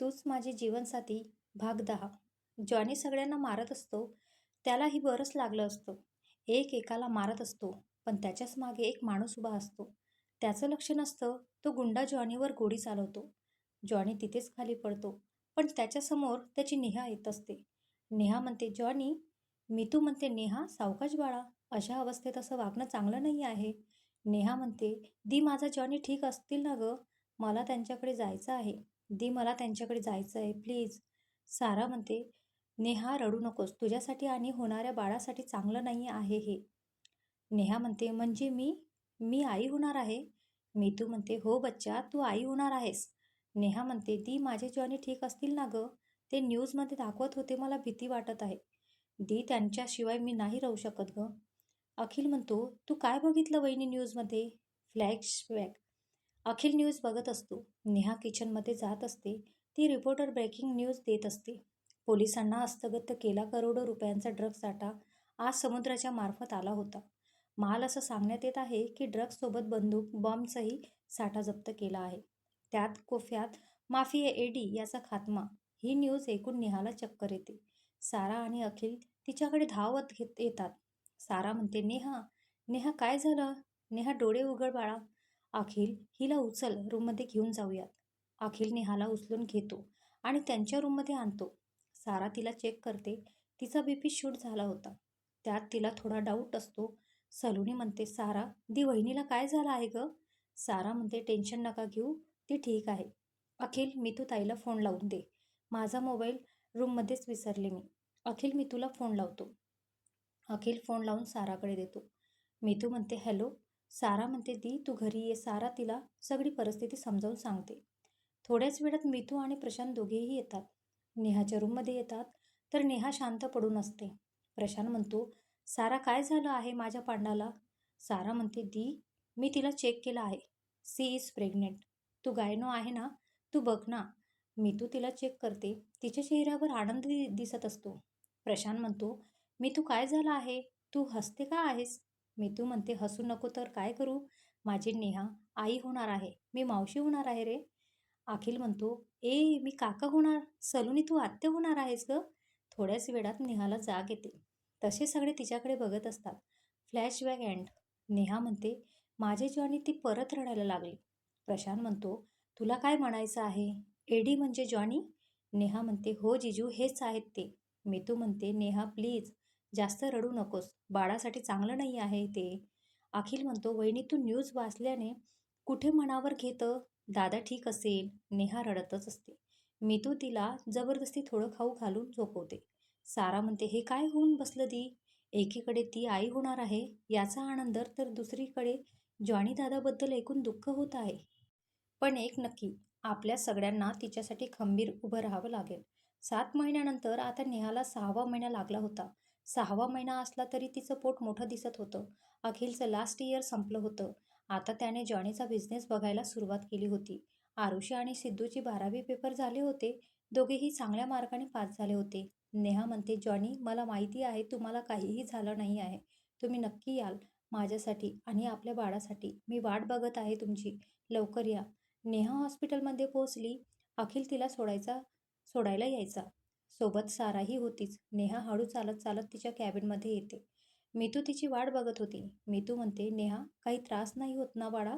तूच माझी जीवनसाथी भाग दहा. जॉनी सगळ्यांना मारत असतो त्यालाही बरंच लागलं असतं. एक एकाला मारत असतो पण त्याच्याच मागे एक माणूस उभा असतो. त्याचं लक्ष नसतं तो गुंडा जॉनीवर गोडी चालवतो. जॉनी तिथेच खाली पडतो पण त्याच्यासमोर त्याची नेहा येत असते. नेहा म्हणते जॉनी मी तू म्हणते नेहा सावकाश बाळा अशा अवस्थेत असं वागणं चांगलं नाही आहे. नेहा म्हणते दी माझा जॉनी ठीक असतील ना गं? मला त्यांच्याकडे जायचं आहे. दी मला त्यांच्याकडे जायचं आहे प्लीज. सारा म्हणते नेहा रडू नकोस. तुझ्यासाठी आणि होणाऱ्या बाळासाठी चांगलं नाही आहे हे. नेहा म्हणते म्हणजे मी? मी आई होणार आहे? मी तू म्हणते हो बच्चा तू आई होणार आहेस. नेहा म्हणते दी माझे जॉनी ठीक असतील ना गं? ते न्यूजमध्ये दाखवत होते मला भीती वाटत आहे. दी त्यांच्याशिवाय मी नाही राहू शकत गं. अखिल म्हणतो तू काय बघितलं वहिनी न्यूजमध्ये? फ्लॅशबॅक अखिल न्यूज बघत असतो. नेहा किचनमध्ये जात असते. ती रिपोर्टर ब्रेकिंग न्यूज देत असते. पोलिसांना हस्तगत केला करोडो रुपयांचा ड्रग साठा. आज समुद्राच्या मार्फत आला होता. माल असं सांगण्यात येत आहे की ड्रग्जसोबत बंदूक बॉम्बचाही साठा जप्त केला आहे. त्यात कोफ्यात माफिया एडी याचा खात्मा. ही न्यूज ऐकून नेहाला चक्कर येते. सारा आणि अखिल तिच्याकडे धावत घेत येतात. सारा म्हणते नेहा नेहा काय झालं? नेहा डोळे उघड बाळा. अखिल हिला उचल रूममध्ये घेऊन जाऊयात. अखिल नेहाला उचलून घेतो आणि त्यांच्या रूममध्ये आणतो. सारा तिला चेक करते. तिचा बीपी शूट झाला होता. त्यात तिला थोडा डाऊट असतो. सलूनी म्हणते सारा दी वहिनीला काय झालं आहे ग? सारा म्हणते टेन्शन नका घेऊ ती ठीक आहे. अखिल मी तू ताईला फोन लावून दे. माझा मोबाईल रूममध्येच विसरले मी. अखिल मी तुला फोन लावतो. अखिल फोन लावून साराकडे देतो. मी तू म्हणते हॅलो सारा म्हणते दी तू घरी ये. सारा तिला सगळी परिस्थिती समजावून सांगते. थोड्याच वेळात मिथू आणि प्रशांत दोघेही येतात. नेहाच्या रूममध्ये येतात तर नेहा शांत पडून असते. प्रशांत म्हणतो सारा काय झालं आहे माझ्या पांडाला? सारा म्हणते दी मी तिला चेक केलं आहे. C is pregnant. तू गायनो आहे ना? तू बघ ना. मी तू तिला चेक करते. तिच्या चेहऱ्यावर आनंद दि- दिसत असतो. प्रशांत म्हणतो मी तू काय झालं आहे? तू हसते का आहेस? मी तू म्हणते हसू नको तर काय करू? माझी नेहा आई होणार आहे. मी मावशी होणार आहे रे. अखिल म्हणतो ए मी काका होणार? सलूनी तू आत्या होणार आहेस ग? थोड्याच वेळात नेहाला जाग येते. तसे सगळे तिच्याकडे बघत असतात. फ्लॅशबॅक अँड नेहा म्हणते माझे जॉनी ती परत रडायला लागली. प्रशांत म्हणतो तुला काय म्हणायचं आहे? एडी म्हणजे जॉनी? नेहा म्हणते हो जिजू हेच आहेत ते. मी तू म्हणते नेहा प्लीज जास्त रडू नकोस बाळासाठी चांगलं नाही आहे ते. अखिल म्हणतो वहिनी तू न्यूज वाचल्याने कुठे मनावर घेतं? दादा ठीक असेल नेहा रडतच असते. मी तू तिला जबरदस्ती थोडं खाऊ घालून झोपवते. सारा म्हणते हे काय होऊन बसलं ती? एकीकडे ती आई होणार आहे याचा आनंद तर दुसरीकडे जॉनी दादाबद्दल ऐकून दुःख होत आहे. पण एक नक्की आपल्या सगळ्यांना तिच्यासाठी खंबीर उभं राहावं लागेल. सात महिन्यानंतर आता नेहाला सहावा महिना लागला होता. सहावा महिना असला तरी तिचं पोट मोठं दिसत होतं. अखिलचं लास्ट इयर संपलं होतं. आता त्याने जॉनीचा बिझनेस बघायला सुरुवात केली होती. आरुषी आणि सिद्धूची बारावी पेपर झाले होते. दोघेही चांगल्या मार्गाने पास झाले होते. नेहा म्हणते जॉनी मला माहिती आहे तुम्हाला काहीही झालं नाही आहे. तुम्ही नक्की याल माझ्यासाठी आणि आपल्या बाळासाठी. मी वाट बघत आहे तुमची. लवकर या. नेहा हॉस्पिटलमध्ये पोहोचली. अखिल तिला सोडायचा सोडायला यायचा. सोबत साराही होतीच. नेहा हळू चालत चालत तिच्या कॅबिनमध्ये येते. मीतू तिची वाट बघत होती. मीतू म्हणते नेहा काही त्रास नाही होत ना बाळा?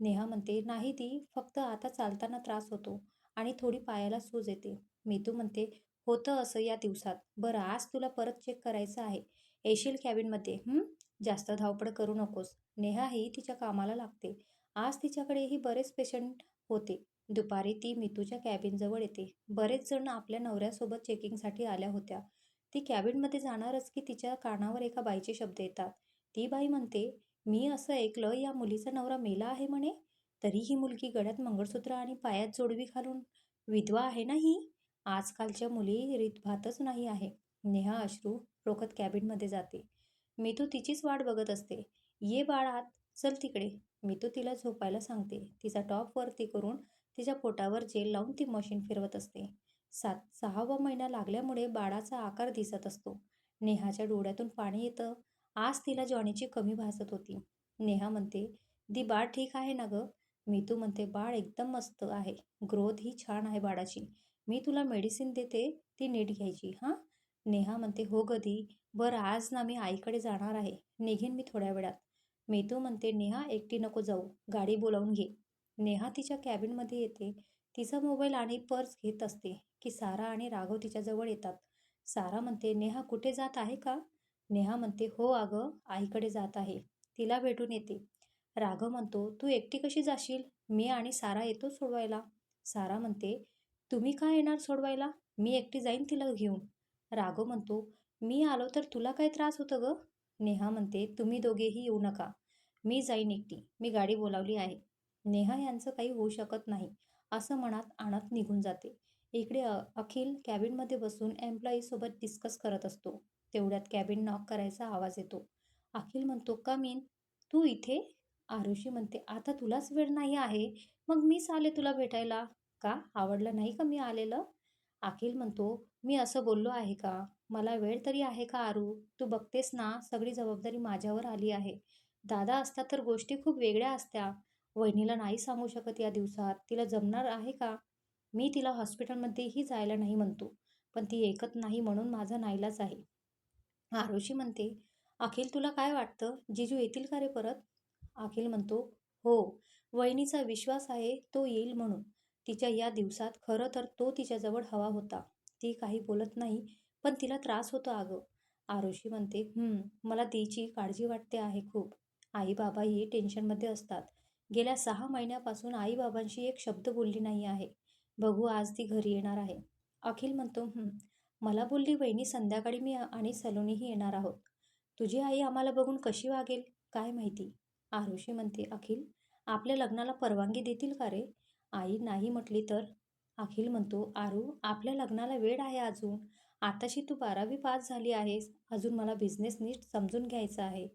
नेहा म्हणते नाही ती फक्त आता चालताना त्रास होतो आणि थोडी पायाला सूज येते. मीतू म्हणते होतं असं या दिवसात. बरं आज तुला परत चेक करायचं आहे. येशील कॅबिनमध्ये जास्त धावपळ करू नकोस. नेहाही तिच्या कामाला लागते. आज तिच्याकडेही बरेच पेशंट होते. दुपारी ती मितूच्या कॅबिनजवळ येते. बरेच जण आपल्या नवऱ्यासोबत चेकिंगसाठी आल्या होत्या. ती कॅबिनमध्ये जाणारच की तिच्या कानावर एका बाईचे शब्द येतात. ती बाई म्हणते मी असं ऐकलं या मुलीचा नवरा मेला आहे म्हणे? तरी ही मुलगी गळ्यात मंगळसूत्र आणि पायात जोडवी घालून विधवा आहे ना ही? आजकालच्या मुली रीतभातच नाही आहे. नेहा अश्रू रोखत कॅबिनमध्ये जाते. मितू तिचीच वाट बघत असते. ये बाळात चल तिकडे. मितू तिला झोपायला सांगते. तिचा टॉप वरती करून तिच्या पोटावर जेल लावून ती मशीन फिरवत असते. सात सहावा महिना लागल्यामुळे बाळाचा आकार दिसत असतो. नेहाच्या डोळ्यातून पाणी येतं. आज तिला जॉनीची कमी भासत होती. नेहा म्हणते दी बाळ ठीक आहे ना गं? मीतू म्हणते बाळ एकदम मस्त आहे. ग्रोथ ही छान आहे बाळाची. मी तुला मेडिसिन देते ती नीट घ्यायची. हां? नेहा म्हणते हो गदी बरं आज ना मी आईकडे जाणार आहे. निघेन मी थोड्या वेळात. मीतू म्हणते नेहा एकटी नको जाऊ. गाडी बोलावून घे. नेहा तिच्या कॅबिनमध्ये येते. तिचा मोबाईल आणि पर्स घेत असते की सारा आणि राघव तिच्याजवळ येतात. सारा म्हणते नेहा कुठे जात आहे का? नेहा म्हणते हो अगं आईकडे जात आहे. तिला भेटून येते. राघव म्हणतो तू एकटी कशी जाशील? मी आणि सारा येतो सोडवायला. सारा म्हणते तुम्ही काय येणार सोडवायला? मी एकटी जाईन तिला घेऊन. राघव म्हणतो मी आलो तर तुला काय त्रास होतं ग? नेहा म्हणते तुम्ही दोघेही येऊ नका. मी जाईन एकटी. मी गाडी बोलावली आहे. नेहा यांचं काही होऊ शकत नाही असं मनात आणत निघून जाते. इकडे अ- अखिल कॅबिनमध्ये बसून एम्प्लॉईसोबत डिस्कस करत असतो. तेवढ्यात कॅबिन नॉक करायचा आवाज येतो. अखिल म्हणतो का मीन? तू इथे? आरुषी म्हणते आता तुलाच वेळ नाही आहे. मग मीच आले तुला भेटायला? का? आवडलं नाही का मी आलेलं? अखिल म्हणतो मी असं बोललो आहे का? मला वेळ तरी आहे का आरू? तू बघतेस ना सगळी जबाबदारी माझ्यावर आली आहे. दादा असता तर गोष्टी खूप वेगळ्या असत्या. वहिनीला नाही सांगू शकत या दिवसात. तिला जमणार आहे का? मी तिला हॉस्पिटलमध्येही जायला नाही म्हणतो पण ती ऐकत नाही म्हणून माझा नाईलाच आहे. आरुषी म्हणते अखिल तुला काय वाटतं? जिजू येतील का रे परत? अखिल म्हणतो हो वहिनीचा विश्वास आहे तो येईल म्हणून. तिच्या या दिवसात खरं तर तो तिच्याजवळ हवा होता. ती काही बोलत नाही पण तिला त्रास होतो अगं. आरुषी म्हणते मला तिची काळजी वाटते आहे खूप. आई बाबाही टेन्शनमध्ये असतात. गेल्या सहा महिन्यापासून आईबाबांशी एक शब्द बोलली नाही आहे. बघू आज ती घरी येणार आहे. अखिल म्हणतो मला बोलली वहिनी संध्याकाळी मी आणि सलोनीही येणार आहोत. तुझी आई आम्हाला बघून कशी वागेल काय माहिती? आरुषी म्हणते अखिल आपल्या लग्नाला परवानगी देतील का रे? आई नाही म्हटली तर? अखिल म्हणतो आरू आपल्या लग्नाला वेळ आहे अजून. आताशी तू बारावी पास झाली आहेस. अजून मला बिझनेस नीट समजून घ्यायचा आहे.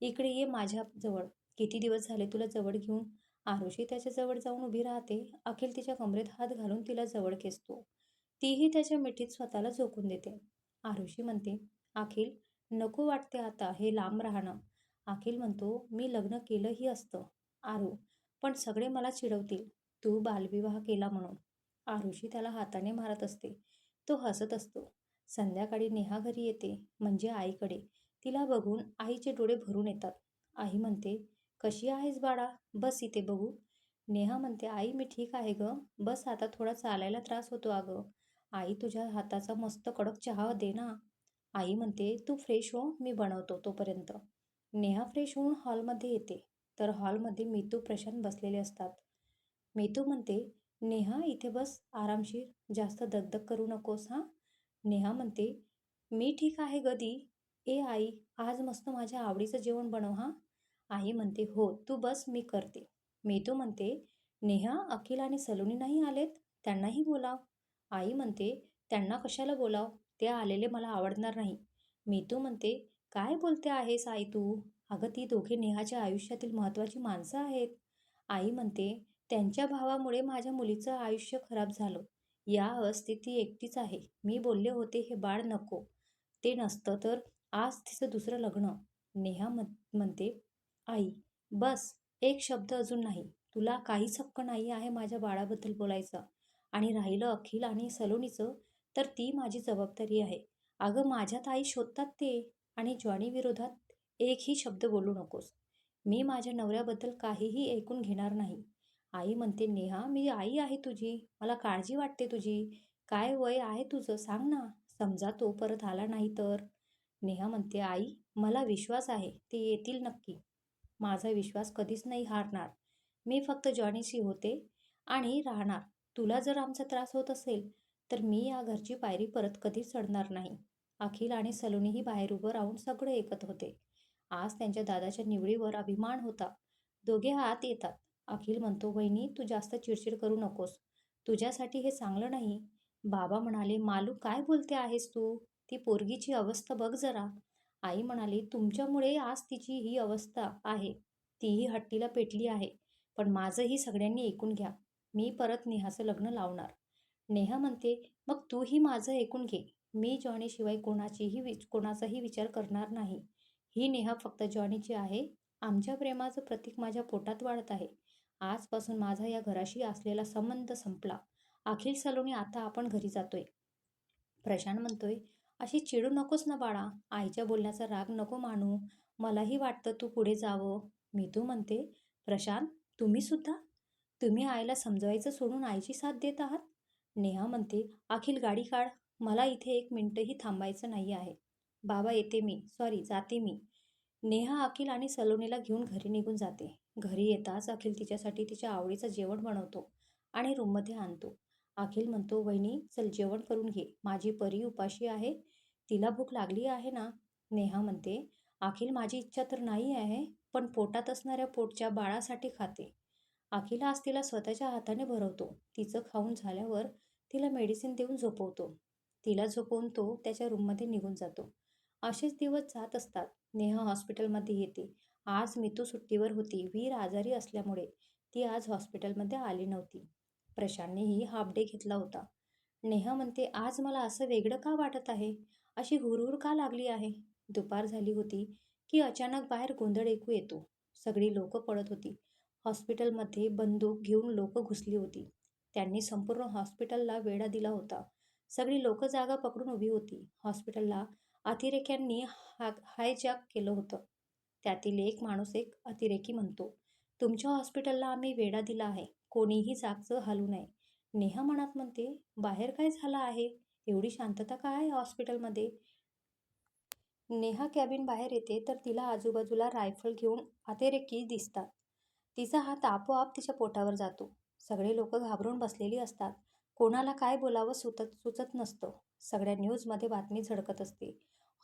इकडे ये माझ्याजवळ. किती दिवस झाले तुला जवळ घेऊन? आरुषी त्याच्याजवळ जाऊन उभी राहते. अखिल तिच्या कमरेत हात घालून तिला जवळ खेचतो. तीही त्याच्या मिठीत स्वतःला झोकून देते. आरुषी म्हणते अखिल नको वाटते आता हे लांब राहणं. अखिल म्हणतो मी लग्न केलंही असतं. आरू पण सगळे मला चिडवतील. तू बालविवाह केला म्हणून. आरुषी त्याला हाताने मारत असते. तो हसत असतो. संध्याकाळी नेहा घरी येते म्हणजे आईकडे. तिला बघून आईचे डोळे भरून येतात. आई म्हणते कशी आहेस बाळा? बस इथे बघू. नेहा म्हणते आई मी ठीक आहे ग. बस आता थोडा चालायला त्रास होतो अगं. आई तुझ्या हाताचा मस्त कडक चहा दे ना. आई म्हणते तू फ्रेश हो मी बनवतो तोपर्यंत. नेहा फ्रेश होऊन हॉलमध्ये येते. तर हॉलमध्ये मीतू प्रशांत बसलेले असतात. मीतू म्हणते नेहा इथे बस. आरामशीर. जास्त दगदग करू नकोस हां? नेहा म्हणते मी ठीक आहे गदी ए आई आज मस्त माझ्या आवडीचं जेवण बनव हां. आई म्हणते हो तू बस मी करते. मीतू म्हणते नेहा अखिल आणि सलोनी नाही आलेत? त्यांनाही बोलाव. आई म्हणते त्यांना कशाला बोलाव? ते आलेले मला आवडणार नाही. मीतू म्हणते काय बोलते आहेस आई तू? अगं ती दोघे नेहाच्या आयुष्यातील महत्त्वाची माणसं आहेत. आई म्हणते त्यांच्या भावामुळे माझ्या मुलीचं आयुष्य खराब झालं. या अवस्थेत ती एकटीच आहे. मी बोलले होते हे बाळ नको. ते नसतं तर आज तिचं दुसरं लग्न. नेहा म्हणते आई बस एक शब्द अजून नाही. तुला काहीच हक्क नाही आहे माझ्या बाळाबद्दल बोलायचा. आणि राहिलं अखिल आणि सलोनीचं तर ती माझी जबाबदारी आहे. अगं माझ्यात आई शोधतात ते. आणि जॉनी विरोधात एकही शब्द बोलू नकोस. मी माझ्या नवऱ्याबद्दल काहीही ऐकून घेणार नाही. आई म्हणते नेहा मी आई आहे तुझी. मला काळजी वाटते तुझी. काय वय आहे तुझं? सांग ना. समजा तो परत आला नाही तर. नेहा म्हणते आई मला विश्वास आहे. ते येतील नक्की. माझा विश्वास कधीच नाही हारणार. मी फक्त जॉनीशी होते आणि राहणार. तुला जर आमचा त्रास होत असेल तर मी या घरची पायरी परत कधीच चढणार नाही. अखिल आणि सलोनीही बाहेर उभं राहून सगळं ऐकत होते. आज त्यांच्या दादाच्या निवडीवर अभिमान होता. दोघे हात येतात. अखिल म्हणतो वहिनी तू जास्त चिडचिड करू नकोस. तुझ्यासाठी हे चांगलं नाही. बाबा म्हणाले मालू काय बोलते आहेस तू? ती पोरगीची अवस्था बघ जरा. आई म्हणाली तुमच्यामुळे आज तिची ही अवस्था आहे. तीही हट्टीला पेटली आहे. पण माझंही सगळ्यांनी ऐकून घ्या. मी परत नेहाचं लग्न लावणार. नेहा म्हणते मग तूही माझं ऐकून घे. मी जॉनीशिवाय कोणाचीही विच कोणाचाही विचार करणार नाही. ही नेहा फक्त जॉनीची आहे. आमच्या प्रेमाचं प्रतीक माझ्या पोटात वाढत आहे. आजपासून माझा या घराशी असलेला संबंध संपला. अखिल सलोनी आता आपण घरी जातोय. प्रशांत म्हणतोय अशी चिडू नकोस ना बाळा. आईच्या बोलण्याचा राग नको मानू. मलाही वाटतं तू पुढे जावं. मी तू म्हणते प्रशांत तुम्ही सुद्धा? तुम्ही आईला समजवायचं सोडून आईची साथ देत आहात? नेहा म्हणते अखिल गाडी काढ. मला इथे एक मिनटंही थांबायचं नाही आहे. बाबा येते मी. सॉरी जाते मी. नेहा अखिल आणि सलोनीला घेऊन घरी निघून जाते. घरी येताच अखिल तिच्यासाठी तिच्या आवडीचं जेवण बनवतो आणि रूममध्ये आणतो. अखिल म्हणतो वहिनी चल जेवण करून घे. माझी परी उपाशी आहे. तिला भूक लागली आहे ना? नेहा म्हणते. अखिल माझी इच्छा तर नाही आहे पण पोटात असणाऱ्या पोटच्या बाळासाठी खाते. अखिल आज तिला स्वतःच्या हाताने भरवतो. तिचं खाऊन झाल्यावर तिला मेडिसिन देऊन झोपवतो. तिला झोपवून तो त्याच्या रूममध्ये निघून जातो. असेच दिवस जात असतात. नेहा हॉस्पिटलमध्ये येते. आज मितू सुट्टीवर होती. वीर आजारी असल्यामुळे ती आज हॉस्पिटलमध्ये आली नव्हती. प्रशांतनेही हाफ डे घेतला होता. नेहा म्हणते आज मला असं वेगळं का वाटत आहे? अशी हुरहुर का लागली आहे? दुपार झाली होती की अचानक बाहेर गोंधळ ऐकू येतो. सगळी लोकं पडत होती. हॉस्पिटलमध्ये बंदूक घेऊन लोकं घुसली होती. त्यांनी संपूर्ण हॉस्पिटलला वेढा दिला होता. सगळी लोकं जागा पकडून उभी होती. हॉस्पिटलला अतिरेक्यांनी हा हायजॅक केलं होतं. त्यातील एक माणूस एक अतिरेकी म्हणतो तुमच्या हॉस्पिटलला आम्ही वेढा दिला आहे. कोणीही जागचं हलू नये. नेहा मनात म्हणते बाहेर काय झालं आहे? एवढी शांतता काय आहे हॉस्पिटलमध्ये? नेहा कॅबिन बाहेर येते तर तिला आजूबाजूला रायफल घेऊन अतिरेकी दिसतात. तिचा हात आपोआप तिच्या पोटावर जातो. सगळे लोक घाबरून बसलेली असतात. कोणाला काय बोलावं सुचत सुचत नसतं. सगळ्या न्यूजमध्ये बातमी झडकत असते.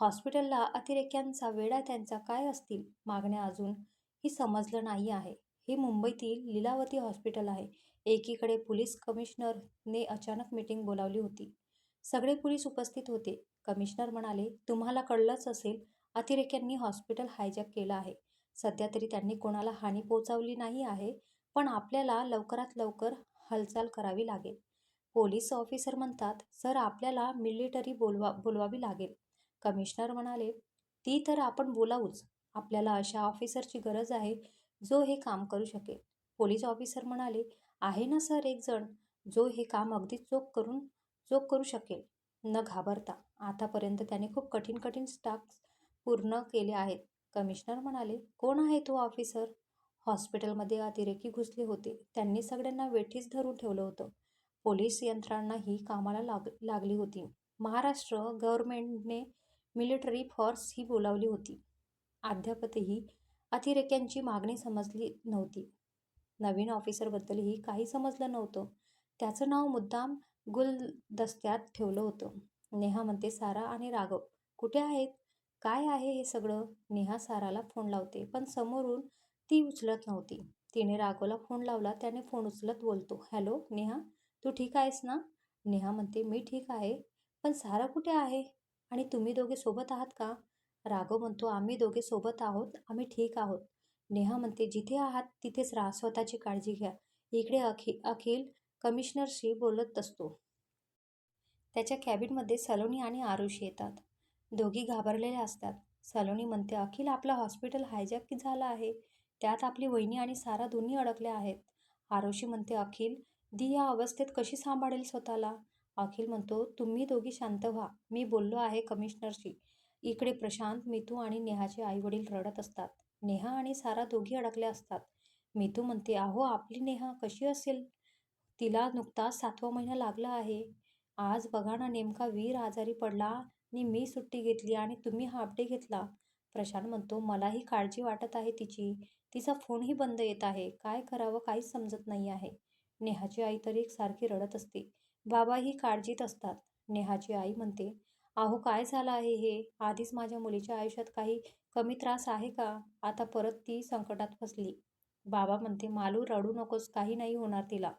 हॉस्पिटलला अतिरेक्यांचा वेळा त्यांचा काय असतील? मागण्या अजून ही समजलं नाही आहे. हे मुंबईतील लीलावती हॉस्पिटल आहे. एकीकडे पोलीस कमिशनरने अचानक मीटिंग बोलावली होती. सगळे पोलीस उपस्थित होते. कमिशनर म्हणाले तुम्हाला कळलंच असेल अतिरेक्यांनी हॉस्पिटल हायजॅक केलं आहे. सध्या तरी त्यांनी कोणाला हानी पोहोचवली नाही आहे पण आपल्याला लवकरात लवकर हालचाल करावी लागेल. पोलीस ऑफिसर म्हणतात सर आपल्याला मिलिटरी बोलवा बोलवावी लागेल. कमिशनर म्हणाले ती तर आपण बोलावूच. आपल्याला अशा ऑफिसरची गरज आहे जो हे काम करू शकेल. पोलीस ऑफिसर म्हणाले आहे ना सर एक जण जो हे काम अगदी चोख करून जो करू शकेल. न घाबरता. आतापर्यंत त्याने खूप कठीण कठीण टास्क पूर्ण केले आहेत. कमिशनर म्हणाले कोण आहे तो ऑफिसर हॉस्पिटलमध्ये अतिरेकी घुसले होते. त्यांनी सगळ्यांना वेठीस धरून ठेवलं होतं. पोलीस यंत्रणा ही कामाला लाग लागली होती. महाराष्ट्र गव्हर्मेंटने मिलिटरी फोर्स ही बोलावली होती. अद्यापही अतिरेक्यांची मागणी समजली नव्हती. नवीन ऑफिसरबद्दलही काही समजलं नव्हतं. त्याचं नाव मुद्दाम गुलदस्त्यात ठेवलं होतं. नेहा म्हणते सारा आणि राघव कुठे आहेत? काय आहे हे सगळं? नेहा साराला फोन लावते पण समोरून ती उचलत नव्हती. तिने राघवला फोन लावला त्याने फोन उचलत बोलतो हॅलो नेहा तू ठीक आहेस ना? नेहा म्हणते मी ठीक आहे पण सारा कुठे आहे? आणि तुम्ही दोघे सोबत आहात का? राघव म्हणतो आम्ही दोघे सोबत आहोत आम्ही ठीक आहोत. नेहा म्हणते जिथे आहात तिथेच राहा स्वतःची काळजी घ्या. इकडे अखि अखिल कमिशनरशी बोलत असतो. त्याच्या कॅबिनमध्ये सलोनी आणि आरुषी येतात. दोघी घाबरलेल्या असतात. सलोनी म्हणते अखिल आपलं हॉस्पिटल हायजॅक झालं आहे? त्यात आपली वहिनी आणि सारा दोन्ही अडकल्या आहेत. आरुषी म्हणते अखिल दी या अवस्थेत कशी सांभाळेल स्वतःला? अखिल म्हणतो तुम्ही दोघी शांत व्हा. मी बोललो आहे कमिशनरशी. इकडे प्रशांत मितू आणि नेहाचे आईवडील रडत असतात. नेहा आणि सारा दोघी अडकल्या असतात. मितू म्हणते अहो आपली नेहा कशी असेल? तिला नुकताच सातवा महिना लागला आहे. आज बघा ना नेमका वीर आजारी पडला आणि मी सुट्टी घेतली आणि तुम्ही हा डे घेतला. प्रशांत म्हणतो मलाही काळजी वाटत आहे तिची. तिचा फोनही बंद येत आहे. काय करावं काहीच समजत नाही आहे. नेहाची आई तर एक सारखी रडत असते. बाबाही काळजीत असतात. नेहाची आई म्हणते अहो काय झालं आहे हे? आधीच माझ्या मुलीच्या आयुष्यात काही कमी त्रास आहे का? आता परत ती संकटात फसली. बाबा म्हणते मालू रडू नकोस. काही नाही होणार तिला.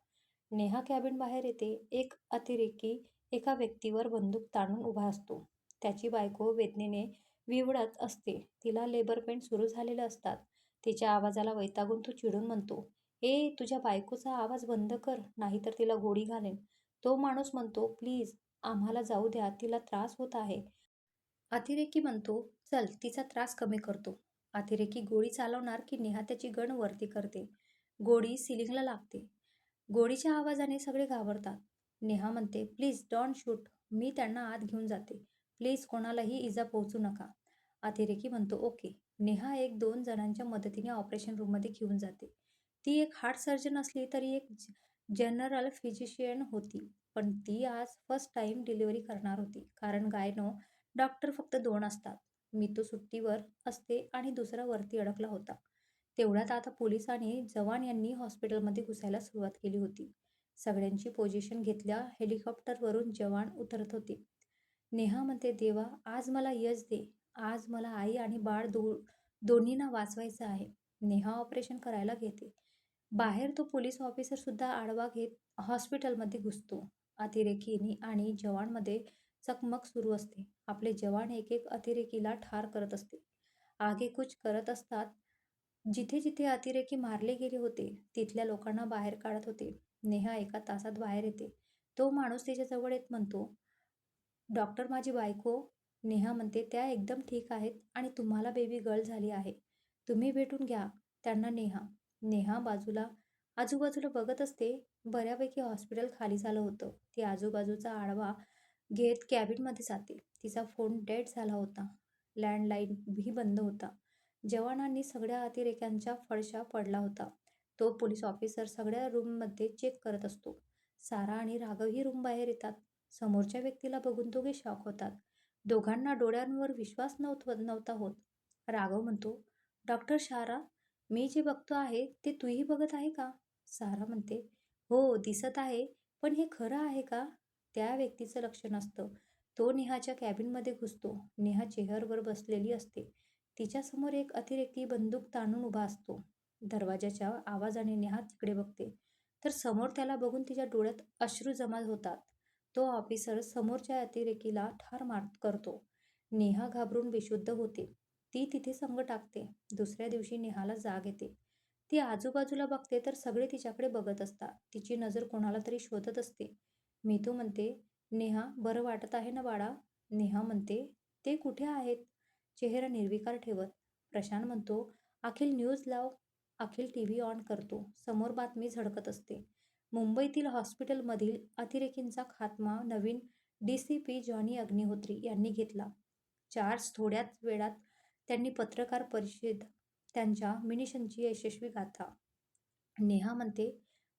नेहा कॅबिन बाहेर येते. एक अतिरेकी एका व्यक्तीवर बंदूक ताणून उभा असतो. त्याची बायको वेदनेने विवडत असते. तिला लेबर पेंट सुरू झालेले असतात. तिच्या आवाजाला वैतागून तो चिडून म्हणतो ए तुझ्या बायकोचा आवाज बंद कर नाहीतर तिला गोळी घालेन. तो माणूस म्हणतो प्लीज आम्हाला जाऊ द्या तिला त्रास होत आहे. अतिरेकी म्हणतो चल तिचा त्रास कमी करतो. अतिरेकी गोळी चालवणार की नेहा त्याची गण वरती करते. गोळी सिलिंगला लागते. गोळीच्या आवाजाने सगळे घाबरतात. नेहा म्हणते प्लीज डॉन्ट शूट. मी त्यांना आत घेऊन जाते. प्लीज कोणालाही इजा पोहोचू नका. अतिरेकी म्हणतो ओके. नेहा एक दोन जणांच्या मदतीने ऑपरेशन रूममध्ये घेऊन जाते. ती एक हार्ट सर्जन असली तरी एक जनरल फिजिशियन होती पण ती आज फर्स्ट टाइम डिलिव्हरी करणार होती कारण गायनो डॉक्टर फक्त दोन असतात. मी तो सुट्टीवर असते आणि दुसरा वरती अडकला होता. तेवढ्यात आता पोलीस आणि जवान यांनी हॉस्पिटलमध्ये घुसायला सुरुवात केली होती. सगळ्यांची पोझिशन घेतल्या हेलिकॉप्टरवरून जवान उतरत होते. नेहा म्हणते देवा आज मला यश दे. आज मला आई आणि बाळ दो दोन्हींना वाचवायचं आहे. नेहा ऑपरेशन करायला घेते. बाहेर तो पोलीस ऑफिसरसुद्धा आडवा घेत हॉस्पिटलमध्ये घुसतो. अतिरेकीनी आणि जवानमध्ये चकमक सुरू असते. आपले जवान एक एक अतिरेकीला ठार करत असते. आगे कुछ करत असतात जिथे जिथे अतिरेकी मारले गेले होते तिथल्या लोकांना बाहेर काढत होते. नेहा एका तासात बाहेर येते. तो माणूस तिच्याजवळ येत म्हणतो डॉक्टर माझी बायको. नेहा म्हणते त्या एकदम ठीक आहेत आणि तुम्हाला बेबी गर्ल झाली आहे. तुम्ही भेटून घ्या. त्यांना नेहा नेहा बाजूला आजूबाजूला बघत असते. बऱ्यापैकी हॉस्पिटल खाली झालं होतं. ती आजूबाजूचा आडवा घेत कॅबिनमध्ये जाते. तिचा फोन डेड झाला होता. लँडलाईन भी बंद होता. जवानांनी सगळ्या अतिरेक्यांच्या फडशा पडला होता. तो पोलीस ऑफिसर सगळ्या रूममध्ये चेक करत असतो. सारा आणि राघवही रूम बाहेर येतात. समोरच्या व्यक्तीला बघून दोघे शॉक होतात. दोघांना डोळ्यांवर विश्वास नव्हत नव्हता होत. राघव म्हणतो डॉक्टर शारा मी जे बघतो आहे ते तूही बघत आहे का? सारा म्हणते हो दिसत आहे पण हे खरं आहे का? त्या व्यक्तीचं लक्ष नसतं. तो नेहाच्या कॅबिनमध्ये घुसतो. नेहा चेअरवर बसलेली असते. तिच्यासमोर एक अतिरेकी बंदूक ताणून उभा असतो. दरवाजाच्या आवाजाने नेहा तिकडे बघते. तर समोर त्याला बघून तिच्या डोळ्यात अश्रू जमा होतात. तो ऑफिसर समोरच्या अतिरेकीला ठार मार करतो. नेहा घाबरून बेशुद्ध होते. ती तिथे संग टाकते. दुसऱ्या दिवशी नेहाला जाग येते. ती आजूबाजूला बघते तर सगळे तिच्याकडे बघत असतात. तिची नजर कोणाला तरी शोधत असते. मीतू म्हणते नेहा बरं वाटत आहे ना बाळा? नेहा म्हणते ते कुठे आहेत? चेहरा निर्विकार ठेवत प्रशांत म्हणतो अखिल न्यूज लाव अखिल टी व्ही ऑन करतो. समोर बातमी झडकत असते. मुंबईतील हॉस्पिटलमधील अतिरेकींचा खात्मा नवीन D C P Johnny Agnihotri यांनी घेतला. चार्ज थोड्याच वेळात त्यांनी पत्रकार परिषद त्यांच्या मिनिशनची यशस्वी गाथा. नेहा म्हणते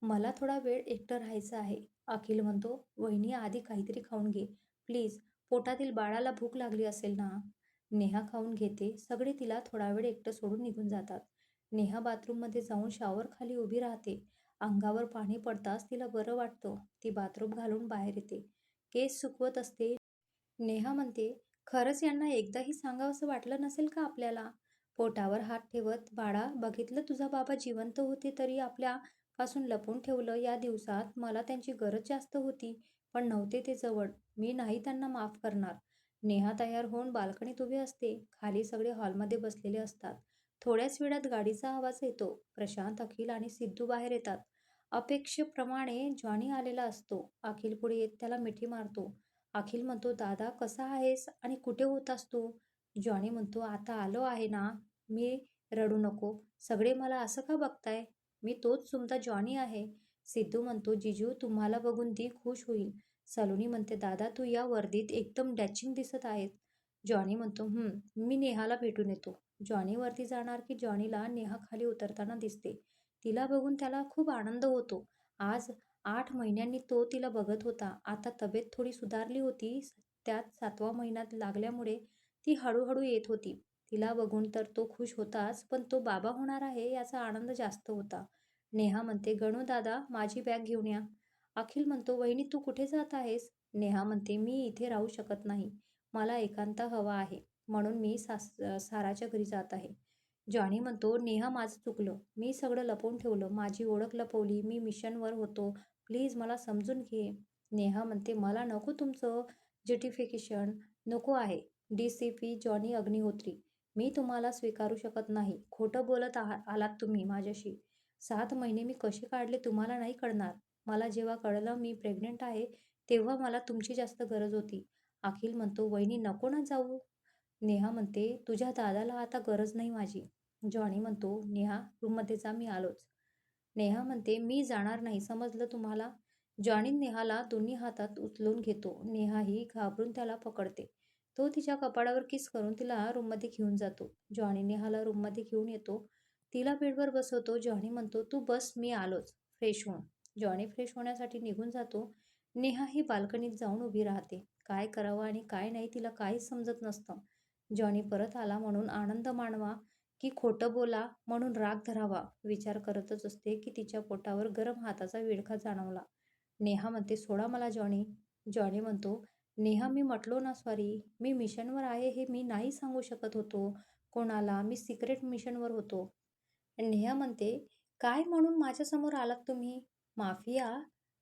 मला थोडा वेळ एकटं राहायचं आहे. अखिल म्हणतो वहिनी आधी काहीतरी खाऊन घे. प्लीज पोटातील बाळाला भूक लागली असेल ना? नेहा खाऊन घेते. सगळे तिला थोडा वेळ एकटं सोडून निघून जातात. नेहा बाथरूममध्ये जाऊन शॉवर खाली उभी राहते. अंगावर पाणी पडताच तिला बरं वाटतं. ती बाथरूम घालून बाहेर येते. केस सुकवत असते. नेहा म्हणते खरंच यांना एकदाही सांगावंसं वाटलं नसेल का आपल्याला? पोटावर हात ठेवत बाळा बघितलं तुझा बाबा जिवंत होते तरी आपल्यापासून लपून ठेवलं या दिवसात. मला त्यांची गरज जास्त होती पण नव्हते ते जवळ. मी नाही त्यांना माफ करणार. नेहा तयार होऊन बाल्कनीत उभी असते. खाली सगळे हॉलमध्ये बसलेले असतात. थोड्याच वेळात गाडीचा आवाज येतो. प्रशांत अखिल आणि सिद्धू बाहेर येतात. अपेक्षेप्रमाणे जॉनी आलेला असतो. अखिल पुढे येत त्याला मिठी मारतो. अखिल म्हणतो दादा कसा आहेस आणि कुठे होतास तू? जॉनी म्हणतो आता आलो आहे ना. मी रडू नको. सगळे मला असं का बघताय? मी तोच तुमचा जॉनी आहे. सिद्धू म्हणतो जिजू तुम्हाला बघून ती खुश होईल. सलोनी म्हणते दादा तू या वर्दीत एकदम डॅचिंग दिसत आहेत जॉनी म्हणतो मी नेहाला भेटून येतो. जॉनी वरती जाणार की जॉनीला नेहा खाली उतरताना दिसते. तिला बघून त्याला खूप आनंद होतो. आज आठ महिन्यांनी तो तिला बघत होता. आता तब्येत थोडी सुधारली होती. त्यात सातवा महिन्यात लागल्यामुळे ती हळूहळू येत होती. तिला बघून तर तो खुश होताच पण तो बाबा होणार आहे याचा आनंद जास्त होता. नेहा म्हणते गणू दादा माझी बॅग घेऊन या. अखिल म्हणतो वहिनी तू कुठे जात आहेस? नेहा म्हणते मी इथे राहू शकत नाही. मला एकांत हवा आहे. म्हणून मी सास साराच्या घरी जात आहे. जॉनी म्हणतो नेहा माझं चुकलं. मी सगळं लपवून ठेवलं. माझी ओळख लपवली. मी मिशनवर होतो. प्लीज मला समजून घे. नेहा म्हणते मला नको तुमचं जटिफिकेशन. नको आहे. D C P Johnny Agnihotri. मी तुम्हाला स्वीकारू शकत नाही. खोटं बोलत आहा आलात तुम्ही माझ्याशी. सात महिने मी कसे काढले तुम्हाला नाही कळणार. मला जेव्हा कळलं मी प्रेग्नेंट आहे तेव्हा मला तुमची जास्त गरज होती. अखिल म्हणतो वहिनी नको ना जाऊ. नेहा म्हणते तुझ्या दादाला आता गरज नाही माझी. जॉनी म्हणतो नेहा रूममध्ये जा मी आलोच. नेहा म्हणते मी जाणार नाही समजलं तुम्हाला? जॉनी नेहाला दोन्ही हातात उचलून घेतो. नेहाही घाबरून त्याला पकडते. तो तिच्या कपाळावर किस करून तिला रूममध्ये घेऊन जातो. जॉनी नेहाला रूममध्ये घेऊन येतो. तिला बेडवर बसवतो. जॉनी म्हणतो तू बस मी आलोच. फ्रेश होऊन. जॉनी फ्रेश होण्यासाठी निघून जातो. नेहा ही बाल्कनीत जाऊन उभी राहते. काय करावं आणि काय नाही तिला काहीच समजत नसतं. जॉनी परत आला म्हणून आनंद मानवा की खोटं बोला म्हणून राग धरावा. विचार करतच असते की तिच्या पोटावर गरम हाताचा विळखा जाणवला. नेहा म्हणते सोडा मला जॉनी. जॉनी म्हणतो नेहा मी म्हटलो ना सॉरी. मी मिशनवर आहे हे मी नाही सांगू शकत होतो. कोणाला? मी सिक्रेट मिशनवर होतो. नेहा म्हणते काय म्हणून माझ्यासमोर आलात तुम्ही? माफिया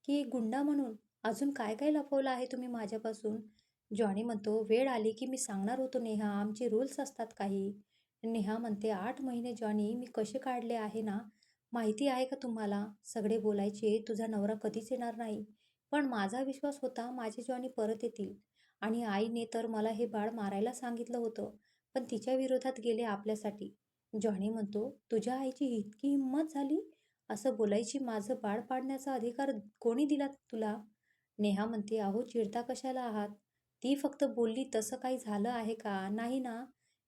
की गुंडा म्हणून अजून काय काय लपवलं आहे तुम्ही माझ्यापासून? जॉनी म्हणतो वेळ आली की मी सांगणार होतो नेहा आमचे रूल्स असतात काही. नेहा म्हणते आठ महिने जॉनी मी कसे काढले आहे ना? माहिती आहे का तुम्हाला? सगळे बोलायचे तुझा नवरा कधीच येणार नाही. पण माझा विश्वास होता माझे जॉनी परत येतील. आणि आईने तर मला हे बाळ मारायला सांगितलं होतं पण तिच्या विरोधात गेले आपल्यासाठी. जॉनी म्हणतो तुझ्या आईची इतकी हिंमत झाली? असं बोलायची माझं बाळ पाडण्याचा अधिकार कोणी दिला तुला? नेहा म्हणते अहो चिडता कशाला आहात? ती फक्त बोलली तसं काही झालं आहे का? नाही ना.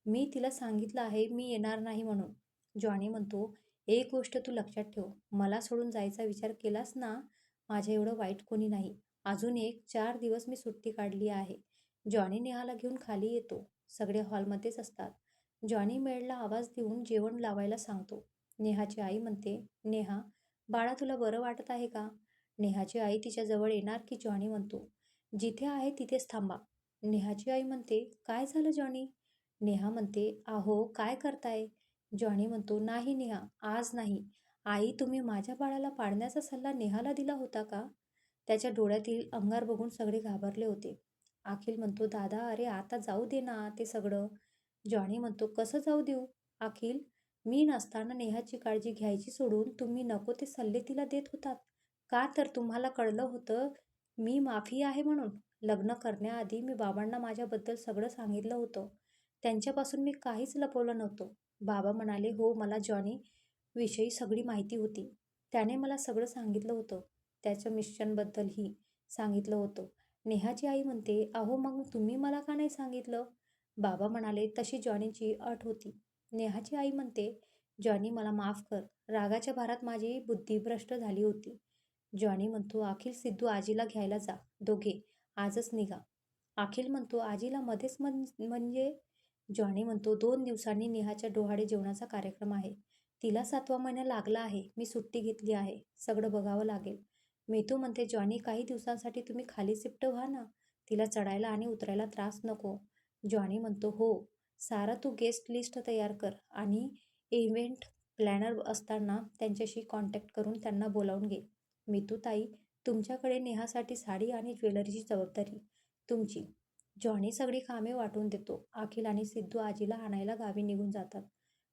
मी तिला सांगितलं आहे मी येणार नाही म्हणून. जॉनी म्हणतो एक गोष्ट तू लक्षात ठेव. मला सोडून जायचा विचार केलास ना माझ्या एवढं वाईट कोणी नाही. अजून एक चार दिवस मी सुट्टी काढली आहे. जॉनी नेहाला घेऊन खाली येतो. सगळे हॉलमध्येच असतात. जॉनी मेडला आवाज देऊन जेवण लावायला सांगतो. नेहाची आई म्हणते नेहा बाळा तुला बरं वाटत आहे का नेहाची आई तिच्या जवळ येणार की जॉनी म्हणतो जिथे आहे तिथेच थांबा नेहाची आई म्हणते काय झालं जॉनी नेहा म्हणते आहो काय करताय जॉनी म्हणतो नाही नेहा आज नाही. आई तुम्ही माझ्या बाळाला पाडण्याचा सल्ला नेहाला दिला होता का त्याच्या डोळ्यातील अंगार बघून सगळे घाबरले होते. अखिल म्हणतो दादा अरे आता जाऊ दे ना ते सगळं जॉनी म्हणतो कसं जाऊ देऊ अखिल मी नसताना नेहाची काळजी घ्यायची सोडून तुम्ही नको ते सल्ले तिला देत होतात. का तर तुम्हाला कळलं होतं मी माफी आहे म्हणून. लग्न करण्याआधी मी बाबांना माझ्याबद्दल सगळं सांगितलं होतं. त्यांच्यापासून मी काहीच लपवलं नव्हतं. बाबा म्हणाले हो मला जॉनी विषयी सगळी माहिती होती. त्याने मला सगळं सांगितलं होतं. त्याच्या मिशनबद्दलही सांगितलं होतं. नेहाची आई म्हणते अहो मग तुम्ही मला का नाही सांगितलं? बाबा म्हणाले तशी जॉनीची अट होती. नेहाची आई म्हणते जॉनी मला माफ कर. रागाच्या भारात माझी बुद्धी भ्रष्ट झाली होती. जॉनी म्हणतो अखिल सिद्धू आजीला घ्यायला जा. दोघे आजच निघा. अखिल म्हणतो आजीला मध्येच म्हण म्हणजे? जॉनी म्हणतो दोन दिवसांनी नेहाच्या डोहाळे जेवणाचा कार्यक्रम आहे. तिला सातवा महिना लागला आहे. मी सुट्टी घेतली आहे. सगळं बघावं लागेल. मेतू म्हणते जॉनी काही दिवसांसाठी तुम्ही खाली शिफ्ट व्हा ना. तिला चढायला आणि उतरायला त्रास नको. जॉनी म्हणतो हो. सारा तू गेस्ट लिस्ट तयार कर आणि इव्हेंट प्लॅनर असताना त्यांच्याशी कॉन्टॅक्ट करून त्यांना बोलावून घे. मितू ताई तुमच्याकडे नेहासाठी साडी आणि ज्वेलरीची जबाबदारी तुमची. जॉनी सगळी कामे वाटून देतो. अखिल आणि सिद्धू आजीला आणायला गावी निघून जातात.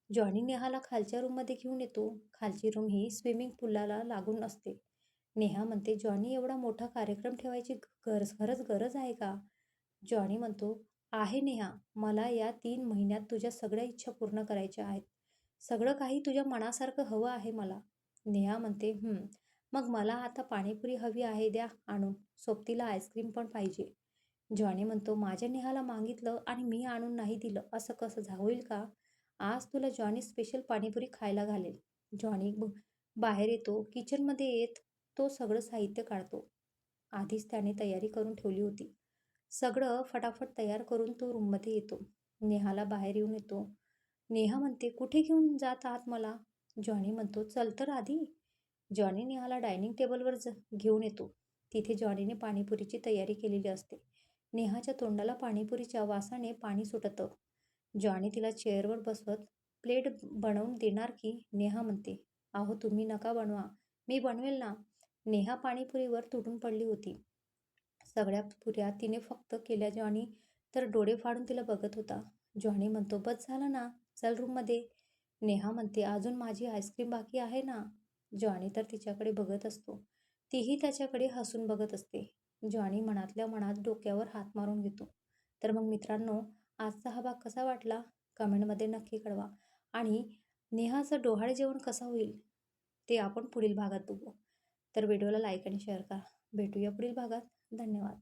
जॉनी नेहाला खालच्या रूममध्ये घेऊन येतो. खालची रूम ही स्विमिंग पूलला लागून असते. नेहा म्हणते जॉनी एवढा मोठा कार्यक्रम ठेवायची गरज खरंच गरज आहे का? जॉनी म्हणतो आहे नेहा मला या तीन महिन्यात तुझ्या सगळ्या इच्छा पूर्ण करायच्या आहेत. सगळं काही तुझ्या मनासारखं हवं आहे मला. नेहा म्हणते मग मला आता पाणीपुरी हवी आहे द्या आणून. सोबतीला आईस्क्रीम पण पाहिजे. जॉनी म्हणतो माझ्या नेहाला मागितलं आणि मी आणून नाही दिलं असं कसं झा होईल का? आज तुला जॉनी स्पेशल पाणीपुरी खायला घालेल. जॉनी बाहेर येतो किचनमध्ये येत तो सगळं साहित्य काढतो. आधीच त्याने तयारी करून ठेवली होती. सगळं फटाफट तयार करून तो रूममध्ये येतो. नेहाला बाहेर येऊन येतो. नेहा म्हणते कुठे घेऊन जात आहात मला? जॉनी म्हणतो चल तर आधी. जॉनी नेहाला डायनिंग टेबलवर ज घेऊन येतो. तिथे जॉनीने पाणीपुरीची तयारी केलेली असते. नेहाच्या तोंडाला पाणीपुरीच्या वासाने पाणी सुटतं. जॉनी तिला चेअरवर बसवत प्लेट बनवून देणार की? नेहा म्हणते अहो तुम्ही नका बनवा. मी बनवेल ना. नेहा पाणीपुरीवर तुटून पडली होती. सगळ्या पुऱ्या तिने फक्त केल्या जॉनी. तर डोळे फाडून तिला बघत होता. जॉनी म्हणतो बस झालं ना चल रूममध्ये. नेहा म्हणते अजून माझी आईस्क्रीम बाकी आहे ना? जॉनी तर तिच्याकडे बघत असतो. तीही त्याच्याकडे हसून बघत असते. जॉनी मनातल्या मनात डोक्यावर हात मारून घेतो. तर मग मित्रांनो आजचा हा भाग कसा वाटला? कमेंटमध्ये नक्की कळवा. आणि नेहाचं डोहाळे जेवण कसं होईल ते आपण पुढील भागात बघू. तर व्हिडिओला लाईक आणि शेअर करा. भेटूया पुढील भागात. धन्यवाद.